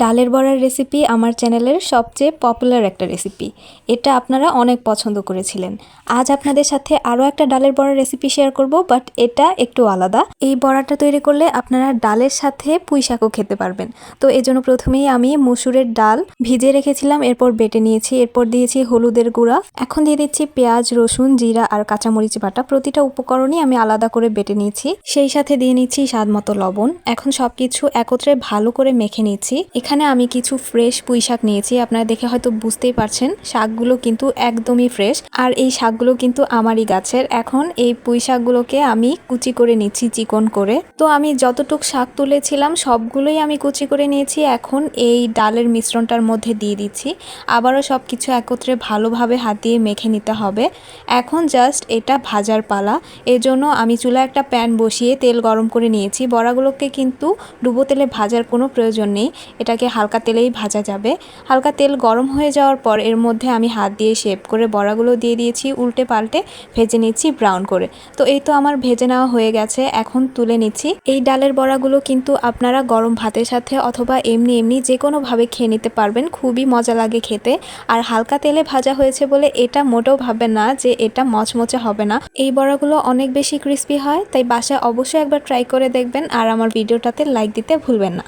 ডালের বড়ার রেসিপি আমার চ্যানেলের সবচেয়ে পপুলার একটা রেসিপি এটা আপনারা অনেক পছন্দ করেছিলেন। আজ আপনাদের সাথে আরও একটা ডালের বড়ার রেসিপি শেয়ার করব বাট এটা একটু আলাদা। এই বড়াটা তৈরি করলে আপনারা ডালের সাথে পুঁই শাকও খেতে পারবেন। তো এই জন্য প্রথমেই আমি মুসুরের ডাল ভিজে রেখেছিলাম, এরপর বেটে নিয়েছি, এরপর দিয়েছি হলুদের গুঁড়া। এখন দিয়ে দিচ্ছি পেঁয়াজ, রসুন, জিরা আর কাঁচামরিচ বাটা। প্রতিটা উপকরণই আমি আলাদা করে বেটে নিয়েছি। সেই সাথে দিয়ে নিচ্ছি স্বাদ মতো লবণ। এখন সব কিছু একত্রে ভালো করে মেখে নিচ্ছি। এখানে আমি কিছু ফ্রেশ পুঁই শাক নিয়েছি। আপনারা দেখে হয়তো বুঝতেই পারছেন, শাকগুলো কিন্তু একদমই ফ্রেশ আর এই শাকগুলো কিন্তু আমারই গাছের। এখন এই পুঁই শাকগুলোকে আমি কুচি করে নিচ্ছি চিকন করে। তো আমি যতটুক শাক তুলেছিলাম, সবগুলোই আমি কুচি করে নিয়েছি। এখন এই ডালের মিশ্রণটার মধ্যে দিয়ে দিচ্ছি। আবারও সব কিছু একত্রে ভালোভাবে হাত দিয়ে মেখে নিতে হবে। এখন জাস্ট এটা ভাজার পালা। এজন্য আমি চুলা একটা প্যান বসিয়ে তেল গরম করে নিয়েছি। বড়াগুলোকে কিন্তু ডুবো তেলে ভাজার কোনো প্রয়োজন নেই। এটাকে হালকা তেলেই ভাজা যাবে। হালকা তেল গরম হয়ে যাওয়ার পর এর মধ্যে আমি হাত দিয়ে শেপ করে বড়াগুলো দিয়ে দিয়েছি, উল্টে পাল্টে ভেজে নিচ্ছি ব্রাউন করে। তো এই তো আমার ভেজে নেওয়া হয়ে গেছে, এখন তুলে নিচ্ছি। এই ডালের বড়াগুলো কিন্তু আপনারা গরম ভাতের সাথে অথবা এমনি এমনি যে কোনোভাবে খেয়ে নিতে পারবেন, খুবই মজা লাগে খেতে। আর হালকা তেলে ভাজা হয়েছে বলে এটা মোটেও ভাববেন না যে এটা মচমচে হবে না। এই বড়াগুলো অনেক বেশি ক্রিস্পি হয়, তাই বাসায় অবশ্যই একবার ট্রাই করে দেখবেন। আর আমার ভিডিওটাতে লাইক দিতে ভুলবেন না।